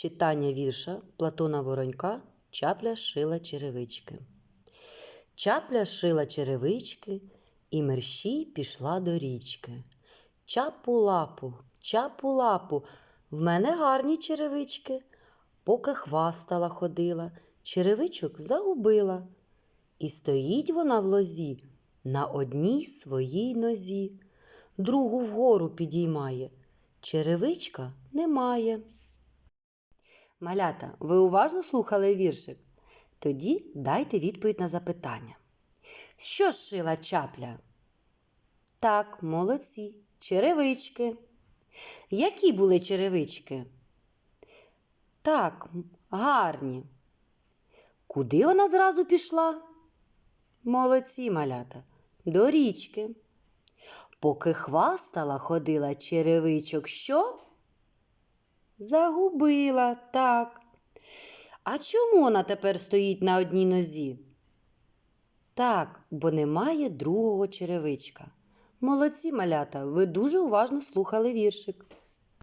Читання вірша Платона Воронька Чапля шила черевички. Чапля шила черевички, і мерщій пішла до річки. Чапу лапу, чапу лапу, в мене гарні черевички. Поки хвастала ходила, черевичок загубила. І стоїть вона в лозі на одній своїй нозі, другу вгору підіймає, черевичка немає. Малята, ви уважно слухали віршик? Тоді дайте відповідь на запитання. Що шила чапля? Так, молодці, черевички. Які були черевички? Так, гарні. Куди вона зразу пішла? Молодці, малята, до річки. Поки хвастала, ходила черевичок, що? Загубила, так. А чому вона тепер стоїть на одній нозі? Так, бо немає другого черевичка. Молодці, малята, ви дуже уважно слухали віршик.